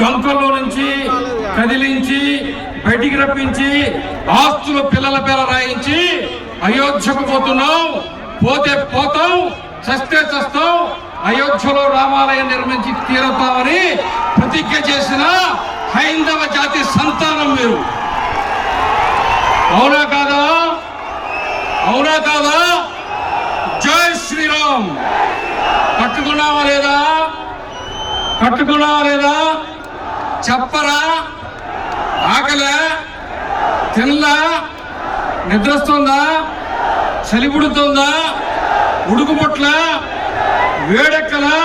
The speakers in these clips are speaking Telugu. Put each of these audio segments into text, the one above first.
డొంకల్లో నుంచి కదిలించి బయటికి రప్పించి ఆస్తులు పిల్లల పేర రాయించి అయోధ్యకు పోతున్నాం. పోతే పోతాం చస్తే చస్తాం. అయోధ్యలో రామాలయం నిర్మించి తీరతామని ప్రతిజ్ఞ చేసిన హైందవ జాతి సంతానం మీరు. అవునా కాదా? అవునా కాదా? జై శ్రీరామ్. కట్టుకున్నావా లేదా? కట్టుకున్నావా లేదా? చెప్పరా? ఆకలే? తినలా? నిద్రస్తుందా? చలి పుడుతుందా ఉడుకు వేడెక్కలా?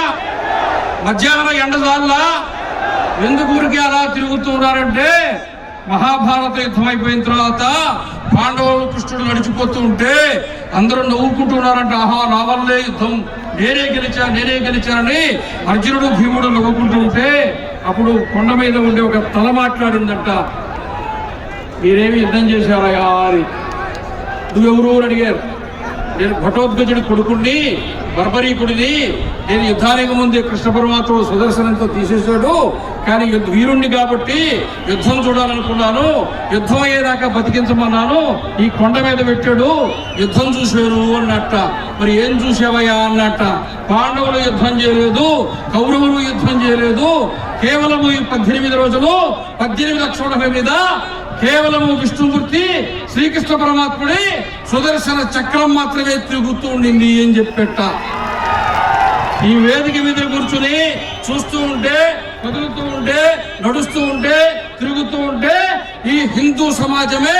మధ్యాహ్నం ఎండదాల్లా ఎందుకు ఊరికి అలా తిరుగుతున్నారంటే? మహాభారత యుద్ధం అయిపోయిన తర్వాత పాండవులు కృష్ణుడు నడిచిపోతూ ఉంటే అందరూ నవ్వుకుంటున్నారంటే ఆహా నా వల్లే యుద్ధం. నేనే గెలిచా నేనే గెలిచానని అర్జునుడు భీముడు నవ్వుకుంటూ ఉంటే అప్పుడు కొండ మీద ఉండే ఒక తల మాట్లాడిందంట. మీరేమి యుద్ధం చేశారయ్యా అని. నువ్వెవరు అని అడిగారు. నేను ఘటోద్గజుడి కొడుకుని బర్బరీకుడిని. నేను యుద్ధానికి ముందే కృష్ణ పరమాత్ముడు సుదర్శనంతో తీసేశాడు. కానీ వీరుణ్ణి కాబట్టి యుద్ధం చూడాలనుకున్నాను. యుద్ధం అయ్యేదాకా బతికించమన్నాను. ఈ కొండ మీద పెట్టాడు. యుద్ధం చూశాను అన్నట్ట. మరి ఏం చూసావయ్యా అన్నట్ట. పాండవులు యుద్ధం చేయలేదు. కౌరవులు యుద్ధం చేయలేదు. కేవలము ఈ పద్దెనిమిది రోజులు పద్దెనిమిది అక్షోడల మీద కేవలము విష్ణుమూర్తి శ్రీకృష్ణ పరమాత్ముడి సుదర్శన చక్రం మాత్రమే తిరుగుతూ ఉండింది అని చెప్పెట్ట ఈ వేదిక మీద కూర్చుని చూస్తూ ఉంటే కదులుతూ ఉంటే నడుస్తూ ఉంటే తిరుగుతూ ఉంటే ఈ హిందూ సమాజమే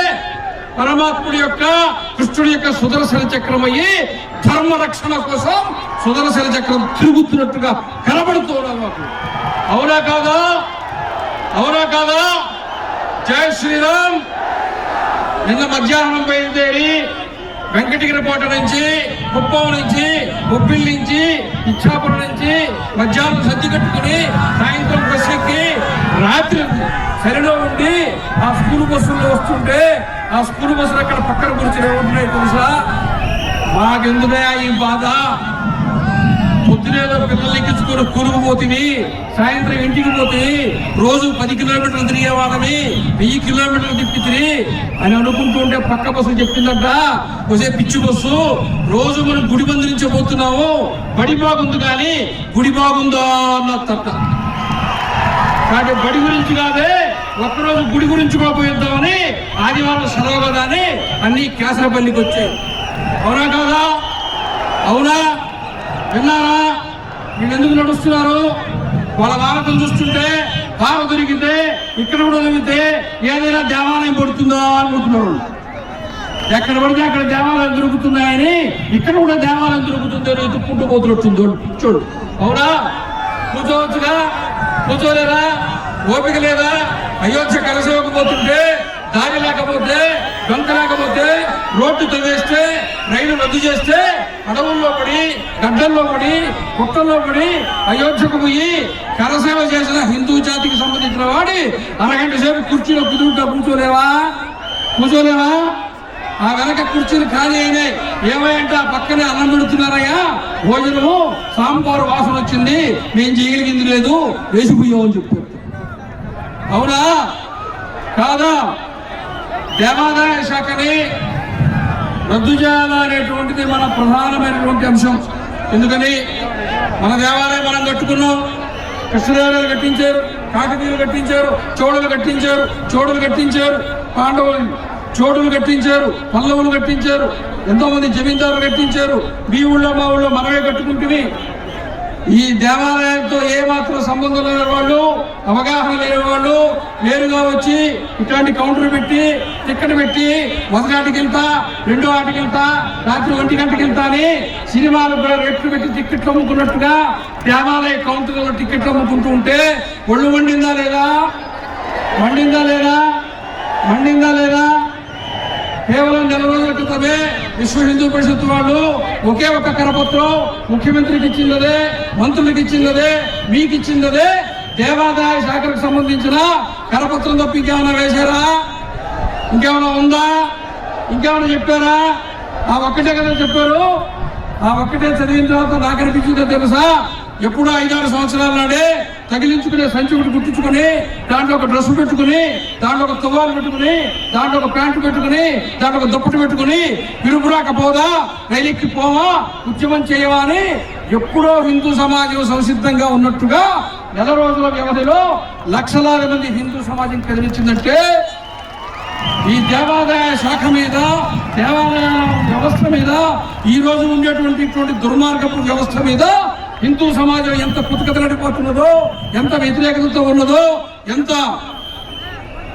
పరమాత్ముడి యొక్క కృష్ణుడి యొక్క సుదర్శన చక్రం అయ్యి ధర్మ రక్షణ కోసం సుదర్శన చక్రం తిరుగుతున్నట్టుగా కనబడుతూ ఉన్నది మాకు అవునా కాదా? అవునా కాదా? జై శ్రీరామ్. నిన్న మధ్యాహ్నం బయలుదేరి వెంకటగిరికోట నుంచి కుప్పం నుంచి ఉప్పిల్ నుంచి ఇచ్చాపురం నుంచి మధ్యాహ్నం సర్ది కట్టుకుని సాయంత్రం బస్ ఎక్కి రాత్రి సరిలో ఉండి ఆ స్కూల్ బస్సుల్లో వస్తుంటే ఆ స్కూల్ బస్సులు అక్కడ పక్కన కూర్చుని ఉంటున్నాయి తెలుసా? మాకెందుకయా ఈ బాధ? పొద్దునేదో పిల్లలు ఎక్కించుకొని కూరుకు పోతుంది సాయంత్రం ఇంటికి పోతే రోజు పది కిలోమీటర్లు తిరిగే వాళ్ళని వెయ్యి కిలోమీటర్లు తిప్పితిరి అని అనుకుంటుంటే పక్క బస్సు చెప్పిందంట. ఒసే పిచ్చి బస్సు రోజు మనం గుడి మంది నుంచి పోతున్నాము బడి బాగుంది కానీ గుడి బాగుందా అన్నట్ట కాబట్టి బడి గురించి కాదే ఒక్కరోజు గుడి గురించి పోయిద్దామని ఆదివారం సెలవు కదా అని అన్ని కేసరపల్లికి వచ్చాయి. అవునా కాదా? అవునా? విన్నారా? వీళ్ళు ఎందుకు నడుస్తున్నారు? వాళ్ళ వారకం చూస్తుంటే కారు దొరికితే ఇక్కడ కూడా దొరికితే ఏదైనా దేవాలయం పడుతుందా అనుకుంటున్నారు ఎక్కడ పడితే అక్కడ దేవాలయం దొరుకుతున్నాయని ఇక్కడ కూడా దేవాలయం దొరుకుతుంది అని ఎత్తుక్కుంటూ పోతున్నట్టుంది చూడు అవునా? కూర్చోవచ్చుగా? కూర్చోలేదా? ఓపిక లేదా? అయోధ్య కలసేవకపోతుంటే దారి లేకపోతే డొంక లేకపోతే రోడ్డు తవ్వేస్తే రైలు రద్దు చేస్తే అడవుల్లో పడి గడ్డల్లో పడి కుట్టల్లో పడి అయోధ్యకు పోయి కరసేవ చేసిన హిందూ జాతికి సంబంధించిన వాడి అరగంట సేపు కుర్చీలో కుదురుగా కూర్చోలేవా? కూర్చోలేవా? ఆ వెనక కుర్చీలు ఖాళీ అయినాయి. ఏమైంటే ఆ పక్కనే అన్నం పెడుతున్నారయ్యా. భోజనము సాంబారు వాసన వచ్చింది. మేము చేయగలిగింది లేదు. వేసిపోయామని చెప్పారు. అవునా? కాదా? దేవాదాయ శాఖని రద్దు చేయాలనేటువంటిది మన ప్రధానమైనటువంటి అంశం. ఎందుకని? మన దేవాలయం మనం కట్టుకున్నాం. కృష్ణదేవరాయలు కట్టించారు కాకతీయులు కట్టించారు చోడులు కట్టించారు చోడులు కట్టించారు పాండవులు చోడులు కట్టించారు పల్లవులు కట్టించారు ఎంతోమంది జమీందారులు కట్టించారు. మీ ఊళ్ళో మా ఊళ్ళో మనమే కట్టుకుంటుని ఈ దేవాలయంతో ఏ మాత్రం సంబంధం లేని వాళ్ళు అవగాహన లేని వాళ్ళు నేరుగా వచ్చి ఇట్లాంటి కౌంటర్ పెట్టి టికెట్ పెట్టి మొదటి వెళ్తా రెండో ఆటికి వెళ్తా రాత్రి ఒంటి గంటకి వెళ్తా అని సినిమాలు కూడా రేట్లు పెట్టి టిక్కెట్లు అమ్ముకున్నట్టుగా దేవాలయ కౌంటర్లో టిక్కెట్లు అమ్ముకుంటూ ఉంటే ఒళ్ళు వండిందా లేదా? వండిందా లేదా? వండిందా లేదా? కేవలం నెల రోజుల క్రితమే విశ్వ హిందూ పరిషత్ వాళ్ళు ఒకే ఒక కరపత్రం ముఖ్యమంత్రికి ఇచ్చిందదే మంత్రులకు ఇచ్చిందదే మీకు ఇచ్చిందదే దేవాదాయ శాఖకు సంబంధించిన కరపత్రం తప్ప ఇంకేమైనా వేశారా? ఇంకేమైనా ఉందా? ఇంకేమైనా చెప్పారా? ఆ ఒక్కటే కదా చెప్పారు. ఆ ఒక్కటే చదివిన తర్వాత నాకు అనిపించిందో తెలుసా? ఎప్పుడో ఐదారు సంవత్సరాల నాడే తగిలించుకునే సంచి ఒకటి గుర్తించుకుని దాంట్లో ఒక డ్రెస్ పెట్టుకుని దాంట్లో ఒక తువ్వాలు పెట్టుకుని దాంట్లో ఒక ప్యాంటు పెట్టుకుని దాంట్లో ఒక దుప్పటి పెట్టుకుని విరుపురాకపోదా రైలెక్కి పోవా ఉద్యమం చేయవా అని ఎప్పుడో హిందూ సమాజం సంసిద్ధంగా ఉన్నట్టుగా నెల రోజుల వ్యవధిలో లక్షలాది మంది హిందూ సమాజం కదిలించిందంటే ఈ దేవాదాయ శాఖ మీద దేవాలయ వ్యవస్థ మీద ఈ రోజు ఉండేటువంటి దుర్మార్గపు వ్యవస్థ మీద హిందూ సమాజం ఎంత పుట్టుకతలడిపోతున్నదో ఎంత వ్యతిరేకతతో ఉన్నదో ఎంత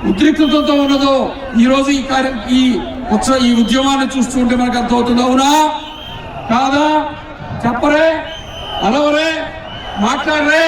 ఉద్రిక్తతతో ఉన్నదో ఈరోజు ఈ కార్య ఈ ఉత్సవ ఈ ఉద్యమాన్ని చూస్తుంటే మనకు అర్థమవుతుంది అవునా? కాదా? చెప్పరే? అలవరే? మాట్లాడరే?